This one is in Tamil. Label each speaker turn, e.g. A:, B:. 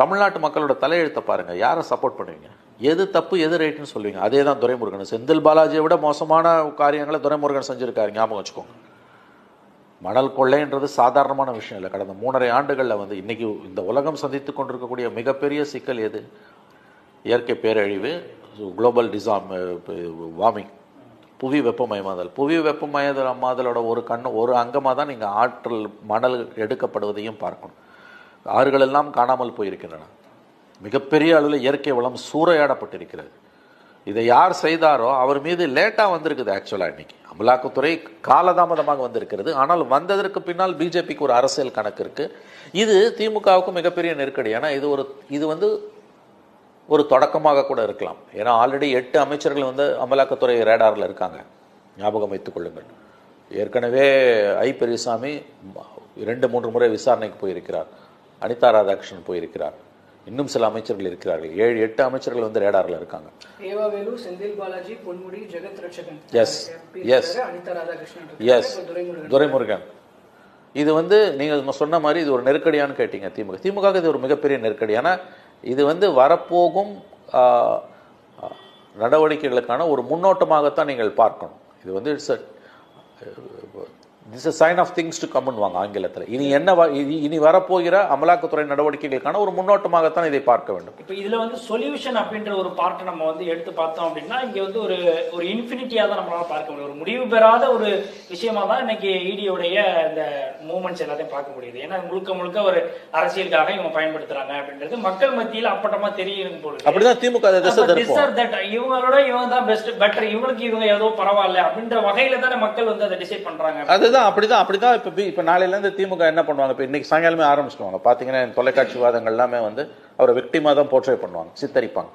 A: தமிழ்நாட்டு மக்களோட தலையெழுத்தை பாருங்கள் யாரை சப்போர்ட் பண்ணுவீங்க? எது தப்பு எது ரைட்டுன்னு சொல்லுவீங்க. அதே தான் துரைமுருகன். செந்தில் பாலாஜியை விட மோசமான காரியங்களை துரைமுருகன் செஞ்சுருக்காரு. ஞாபகம் வச்சுக்கோங்க. மணல் கொள்ளைன்றது சாதாரணமான விஷயம் இல்லை. கடந்த மூணரை ஆண்டுகளில் வந்து இன்றைக்கி இந்த உலகம் சந்தித்து கொண்டிருக்கக்கூடிய மிகப்பெரிய சிக்கல் எது? இயற்கை பேரழிவு குளோபல் டிசாம் வார்மிங் புவி வெப்பமயமாதல் புவி வெப்பமயமாதலோட ஒரு கண்ணு ஒரு அங்கமாக தான் நீங்கள் ஆற்றல் மணல் எடுக்கப்படுவதையும் பார்க்கணும். ஆறுகள் எல்லாம் காணாமல் போயிருக்கின்றன. மிகப்பெரிய அளவில் இயற்கை வளம் சூறையாடப்பட்டிருக்கிறது. இதை யார் செய்தாரோ அவர் மீது லேட்டாக வந்திருக்குது ஆக்சுவலாக இன்றைக்கி அமலாக்கத்துறை காலதாமதமாக வந்திருக்கிறது. ஆனால் வந்ததற்கு பின்னால் பிஜேபிக்கு ஒரு அரசியல் கணக்கு இருக்குது இது திமுகவுக்கு மிகப்பெரிய நெருக்கடி. ஏன்னா இது ஒரு இது வந்து ஒரு தொடக்கமாக கூட இருக்கலாம். ஏன்னா ஆல்ரெடி எட்டு அமைச்சர்கள் வந்து அமலாக்கத்துறை ரேடாரில் இருக்காங்க. ஞாபகம் வைத்துக் கொள்ளுங்கள். ஏற்கனவே ஐ பெரியசாமி இரண்டு மூன்று முறை விசாரணைக்கு போயிருக்கிறார். அனிதா ராதாகிருஷ்ணன் போயிருக்கிறார். இன்னும் சில அமைச்சர்கள் இருக்கிறார்கள். ஏழு எட்டு அமைச்சர்கள் வந்து ரேடாரில் இருக்காங்க.
B: ஏவாவேலு செந்தில் பாலாஜி பொன்முடி ஜெகத் ரட்சகன். ராதாகிருஷ்ணன்
A: எஸ்
B: இருக்காரு, துரைமுருகன்.
A: இது வந்து நீங்கள் சொன்ன மாதிரி இது ஒரு நெருக்கடியான்னு கேட்டீங்க திமுக. திமுக இது ஒரு மிகப்பெரிய நெருக்கடி. ஏன்னா இது வந்து வரப்போகும் நடவடிக்கைகளுக்கான ஒரு முன்னோட்டமாகத்தான் நீங்கள் பார்க்கணும். இது வந்து it's this sign of things to கம்னு வாங்க ஆங்கிலத்தில். இனி என்ன இனி- வரப்போகிற அமலாக்கத்துறை நடவடிக்கைகளுக்கான ஒரு முன்னோட்டமாகத்தான் இதை பார்க்க வேண்டும்.
C: இப்போ இதுல வந்து சொல்யூஷன் அப்படின்ற ஒரு பார்ட்டை நம்ம வந்து எடுத்து பார்த்தோம் அப்படின்னா இங்க வந்து ஒரு ஒரு இன்ஃபினிட்டியா தான் நம்மளால பார்க்க முடியும். ஒரு முடிவு பெறாத ஒரு விஷயமா தான் இன்னைக்கு இடியோடைய இந்த மூமெண்ட்ஸ் எல்லாத்தையும் பார்க்க முடியுது. ஏன்னா முழுக்க முழுக்க ஒரு அரசியலுக்காக இவங்க பயன்படுத்துறாங்க அப்படின்றது மக்கள் மத்தியில் அப்பட்டமா தெரியும் போல
A: அப்படிதான் திமுக
C: இவங்களோட இவங்க தான் பெஸ்ட் பெட்டர் இவங்களுக்கு இவங்க ஏதோ பரவாயில்ல அப்படின்ற வகையில தானே மக்கள் வந்து அதை டிசைட் பண்றாங்க.
A: அப்படிதான் அப்படிதான் அப்படிதான். இப்போ இப்போ நாளையிலேருந்து திமுக என்ன பண்ணுவாங்க? இப்போ இன்னைக்கு சாயங்காலமே ஆரம்பிச்சிடுவாங்க. பார்த்தீங்கன்னா தொலைக்காட்சி வாதங்கள் எல்லாமே வந்து அவரை விக்டிமாக தான் போர்ட்ரே பண்ணுவாங்க. சித்தரிப்பாங்க.